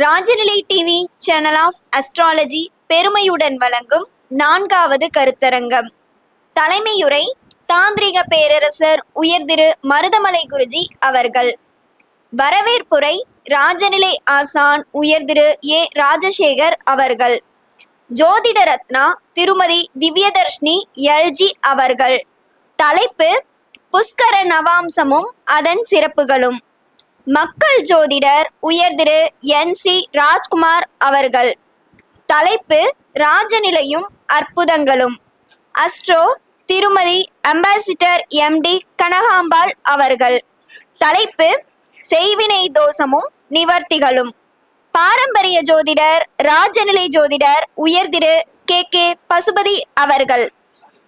Rajanilai TV channel of astrology பெருமையுடன் வழங்கும் நான்காவது கருத்தரங்கம். தலைமையுரை தாந்திரிக பேரரசர் உயர்திரு மருதமலை குருஜி அவர்கள். வரவேற்புரை ராஜநிலை ஆசான் உயர்திரு ஏ ராஜசேகர் அவர்கள். ஜோதிட ரத்னா திருமதி திவ்யதர்ஷினி எல்ஜி அவர்கள். தலைப்பு புஷ்கர நவாம்சமும் அதன் சிறப்புகளும். மக்கள் ஜோதிடர் உயர்திரு என் சி ராஜ்குமார் அவர்கள். தலைப்பு ராஜநிலையும் அற்புதங்களும். அஸ்ட்ரோ திருமதி அம்பாசிடர் எம்டி கனகாம்பாள் அவர்கள். தலைப்பு செய்வினை தோஷமும் நிவர்த்திகளும். பாரம்பரிய ஜோதிடர் ராஜநிலை ஜோதிடர் உயர்திரு கே கே பசுபதி அவர்கள்.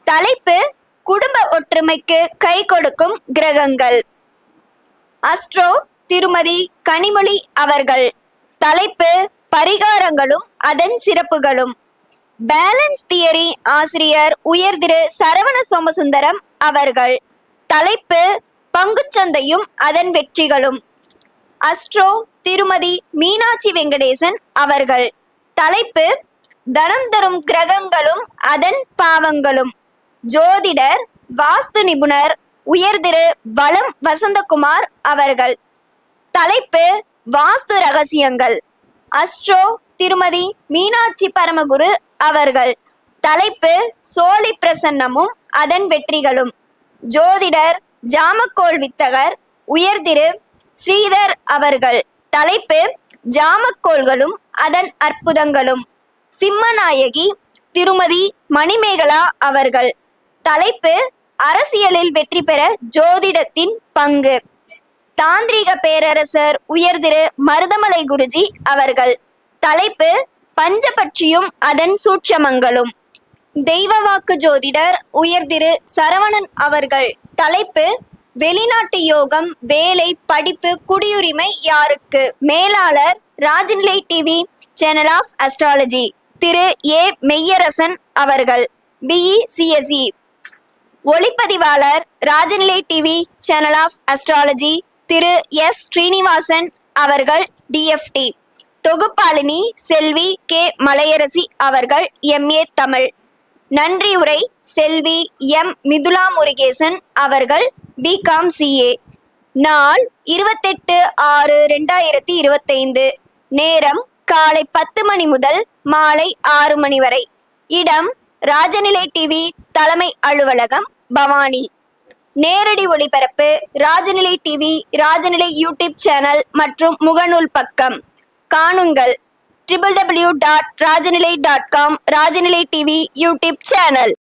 தலைப்பு குடும்ப ஒற்றுமைக்கு கை கொடுக்கும் கிரகங்கள். அஸ்ட்ரோ திருமதி கனிமொழி அவர்கள். தலைப்பு பரிகாரங்களும் அதன் சிறப்புகளும். பேலன்ஸ் தியரி ஆசிரியர் உயர்திரு சரவண சோமசுந்தரம் அவர்கள். தலைப்பு பங்குச்சந்தையும் அதன் வெற்றிகளும். அஸ்ட்ரோ திருமதி மீனாட்சி வெங்கடேசன் அவர்கள். தலைப்பு தனம் தரும் கிரகங்களும் அதன் பாவங்களும். ஜோதிடர் வாஸ்து நிபுணர் உயர்திரு வளம் வசந்தகுமார் அவர்கள். தலைப்பு வாஸ்து ரகசியங்கள். அஸ்ட்ரோ திருமதி மீனாட்சி பரமகுரு அவர்கள் தலைப்பு சோழி பிரசன்னமும் அதன் வெற்றிகளும். ஜோதிடர் ஜாமக்கோள் வித்தகர் உயர்திரு ஸ்ரீதர் அவர்கள் தலைப்பு ஜாமக்கோள்களும் அதன் அற்புதங்களும். சிம்மநாயகி திருமதி மணிமேகலா அவர்கள் தலைப்பு அரசியலில் வெற்றி பெற ஜோதிடத்தின் பங்கு. தாந்திரிக பேரரசர் உயர்திரு மருதமலை குருஜி அவர்கள். தலைப்பு பஞ்சபட்சியும் அதன் சூட்சமங்களும். தெய்வ வாக்கு ஜோதிடர் உயர்திரு சரவணன் அவர்கள். தலைப்பு வெளிநாட்டு யோகம் வேலை படிப்பு குடியுரிமை யாருக்கு? மேலாளர் Rajanilai TV channel of astrology Thiru A Meyyarasan அவர்கள். பிஇ சிஎஸ்இ ஒளிப்பதிவாளர் Rajanilai TV channel of astrology Thiru S Srinivasan அவர்கள் டிஎஃப்டி தொகுப்பாளினி செல்வி கே மலையரசி அவர்கள் எம்ஏ தமிழ். நன்றியுரை செல்வி எம் மிதுலா முருகேசன் அவர்கள் பிகாம் சிஏ நாள் இருபத்தெட்டு ஆறு ரெண்டாயிரத்தி இருபத்தைந்து. நேரம் காலை பத்து மணி முதல் மாலை ஆறு மணி வரை. இடம் ராஜநிலை டிவி தலைமை அலுவலகம் பவானி. நேரடி ஒளிபரப்பு Rajanilai TV Rajanilai YouTube channel மற்றும் முகநூல் பக்கம். காணுங்கள். Triple W dot Rajanilai dot com Rajanilai TV YouTube channel.